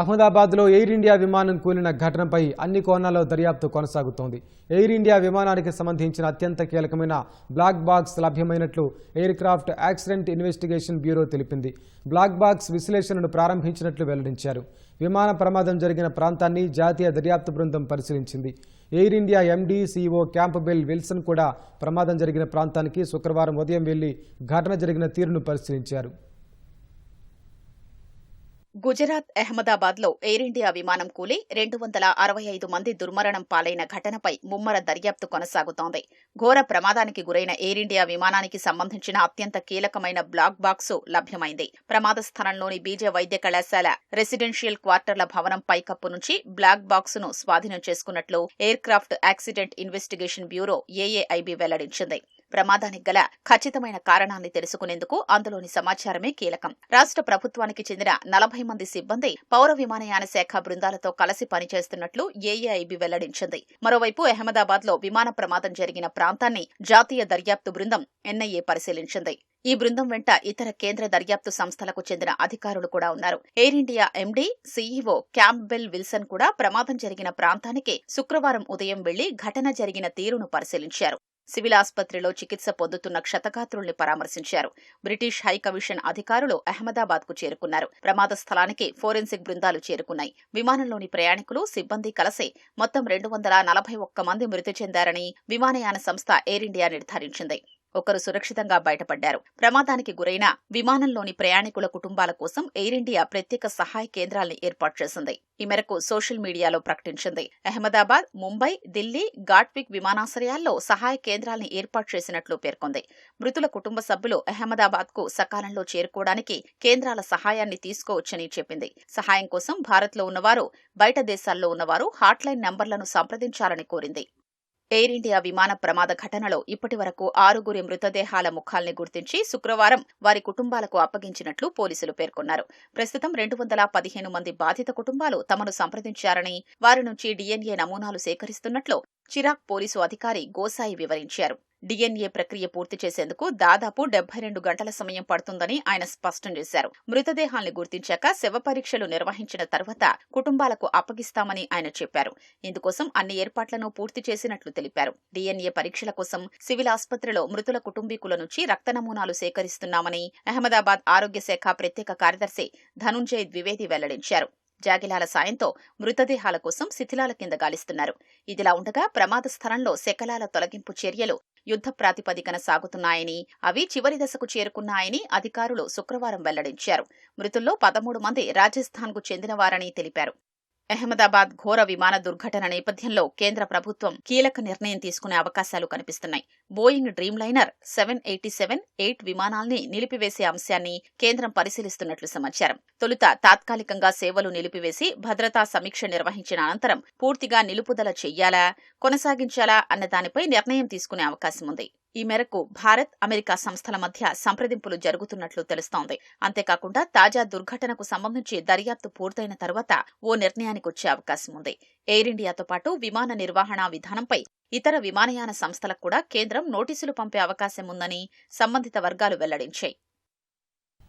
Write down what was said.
అహ్మదాబాద్లో air India విమానం కూలిన ఘటనపై అన్ని కోణాల్లో దర్యాప్తు కొనసాగుతోంది. ఎయిర్ ఇండియా విమానానికి సంబంధించిన అత్యంత కీలకమైన బ్లాక్ బాక్స్ లభ్యమైనట్లు aircraft accident investigation bureau తెలిపింది. బ్లాక్ బాక్స్ విశ్లేషణను ప్రారంభించినట్లు వెల్లడించారు. విమాన ప్రమాదం జరిగిన ప్రాంతాన్ని జాతీయ దర్యాప్తు బృందం పరిశీలించింది. Air India MD CEO Campbell Wilson కూడా ప్రమాదం జరిగిన ప్రాంతానికి శుక్రవారం ఉదయం వెళ్ళి ఘటన జరిగిన తీరును పరిశీలించారు. గుజరాత్ అహ్మదాబాద్లో ఎయిర్ ఇండియా విమానం కూలి రెండు వందల అరవై ఐదు మంది దుర్మరణం పాలైన ఘటనపై ముమ్మర దర్యాప్తు కొనసాగుతోంది. ఘోర ప్రమాదానికి గురైన ఎయిర్ ఇండియా విమానానికి సంబంధించిన అత్యంత కీలకమైన బ్లాక్ బాక్సు లభ్యమైంది. ప్రమాద స్థలంలోని బీజే వైద్య కళాశాల రెసిడెన్షియల్ క్వార్టర్ల భవనం పైకప్పు నుంచి బ్లాక్ బాక్స్ను స్వాధీనం చేసుకున్నట్లు aircraft accident investigation bureau AAIB వెల్లడించింది. ప్రమాదానికి గల ఖచ్చితమైన కారణాన్ని తెలుసుకునేందుకు అందులోని సమాచారమే కీలకం. రాష్ట్ర ప్రభుత్వానికి చెందిన నలభై మంది సిబ్బంది పౌర విమానయాన శాఖ బృందాలతో కలిసి పనిచేస్తున్నట్లు ఏఏఐబి వెల్లడించింది. మరోవైపు అహ్మదాబాద్లో విమాన ప్రమాదం జరిగిన ప్రాంతాన్ని జాతీయ దర్యాప్తు బృందం ఎన్ఐఏ పరిశీలించింది. ఈ బృందం వెంట ఇతర కేంద్ర దర్యాప్తు సంస్థలకు చెందిన అధికారులు కూడా ఉన్నారు. Air India MD CEO Campbell Wilson కూడా ప్రమాదం జరిగిన ప్రాంతానికి శుక్రవారం ఉదయం వెళ్ళి ఘటన జరిగిన తీరును పరిశీలించారు. సివిల్ ఆసుపత్రిలో చికిత్స పొందుతున్న క్షతగాత్రుల్ని పరామర్శించారు. బ్రిటిష్ హైకమిషన్ అధికారులు అహ్మదాబాద్కు చేరుకున్నారు. ప్రమాద స్థలానికి ఫోరెన్సిక్ బృందాలు చేరుకున్నాయి. విమానంలోని ప్రయాణికులు సిబ్బంది కలిసి మొత్తం రెండు వందల నలభై ఒక్క మంది మృతి చెందారని విమానయాన సంస్థ ఎయిర్ ఇండియా నిర్ధారించింది. ఒకరు సురక్షితంగా బయటపడ్డారు. ప్రమాదానికి గురైన విమానంలోని ప్రయాణికుల కుటుంబాల కోసం ఎయిర్ ఇండియా ప్రత్యేక సహాయ కేంద్రాల్ని ఏర్పాటు చేసింది. ఈ మేరకు సోషల్ మీడియాలో ప్రకటించింది. అహ్మదాబాద్ ముంబై ఢిల్లీ ఘాట్విక్ విమానాశ్రయాల్లో సహాయ కేంద్రాల్ని ఏర్పాటు చేసినట్లు పేర్కొంది. మృతుల కుటుంబ సభ్యులు అహ్మదాబాద్కు సకాలంలో చేరుకోవడానికి కేంద్రాల సహాయాన్ని తీసుకోవచ్చని చెప్పింది. సహాయం కోసం భారత్లో ఉన్నవారు బయట దేశాల్లో ఉన్నవారు హాట్లైన్ నంబర్లను సంప్రదించాలని కోరింది. ఎయిర్ ఇండియా విమాన ప్రమాద ఘటనలో ఇప్పటి వరకు ఆరుగురి మృతదేహాల ముఖాల్ని గుర్తించి శుక్రవారం వారి కుటుంబాలకు అప్పగించినట్లు పోలీసులు పేర్కొన్నారు. ప్రస్తుతం రెండు వందల పదిహేను మంది బాధిత కుటుంబాలు తమను సంప్రదించారని వారి నుంచి డీఎన్ఏ నమూనాలు సేకరిస్తున్నట్లు చిరాక్ పోలీసు అధికారి గోసాయి వివరించారు. డిఎన్ఏ ప్రక్రియ పూర్తి చేసేందుకు దాదాపు డెబ్బై రెండు గంటల సమయం పడుతుందని ఆయన స్పష్టం చేశారు. మృతదేహాల్ని గుర్తించాక శవ పరీక్షలు నిర్వహించిన తర్వాత కుటుంబాలకు అప్పగిస్తామని ఆయన చెప్పారు. ఇందుకోసం అన్ని ఏర్పాట్లను పూర్తి చేసినట్లు తెలిపారు. డిఎన్ఏ పరీక్షల కోసం సివిల్ ఆసుపత్రిలో మృతుల కుటుంబీకుల నుంచి రక్త నమూనాలు సేకరిస్తున్నామని అహ్మదాబాద్ ఆరోగ్య శాఖ ప్రత్యేక కార్యదర్శి ధనుంజయ్ ద్వివేది వెల్లడించారు. జాగిలాల సాయంతో మృతదేహాల కోసం శిథిలాల కింద గాలిస్తున్నారు. ఇదిలా ఉండగా ప్రమాద స్థలంలో శకలాల తొలగింపు చర్యలు యుద్ధ ప్రాతిపదికన సాగుతున్నాయని అవి చివరి దశకు చేరుకున్నాయని అధికారులు శుక్రవారం వెల్లడించారు. మృతుల్లో పదమూడు మంది రాజస్థాన్కు చెందినవారని తెలిపారు. అహ్మదాబాద్ ఘోర విమాన దుర్ఘటన నేపథ్యంలో కేంద్ర ప్రభుత్వం కీలక నిర్ణయం తీసుకునే అవకాశాలు కనిపిస్తున్నాయి. Boeing Dreamliner seven eighty seven eight విమానాల్ని నిలిపివేసే అంశాన్ని కేంద్రం పరిశీలిస్తున్నట్లు సమాచారం. తొలుత తాత్కాలికంగా సేవలు నిలిపివేసి భద్రతా సమీక్ష నిర్వహించిన అనంతరం పూర్తిగా నిలుపుదల చెయ్యాలా కొనసాగించాలా అన్న దానిపై నిర్ణయం తీసుకునే అవకాశం ఉంది. ఈ మేరకు భారత్ అమెరికా సంస్థల మధ్య సంప్రదింపులు జరుగుతున్నట్లు తెలుస్తోంది. అంతేకాకుండా తాజా దుర్ఘటనకు సంబంధించి దర్యాప్తు పూర్తయిన తర్వాత ఓ నిర్ణయానికి వచ్చే అవకాశం ఉంది. ఎయిర్ ఇండియాతో పాటు విమాన నిర్వహణ విధానంపై ఇతర విమానయాన సంస్థలకు కూడా కేంద్రం నోటీసులు పంపే అవకాశం ఉందని సంబంధిత వర్గాలు వెల్లడించాయి.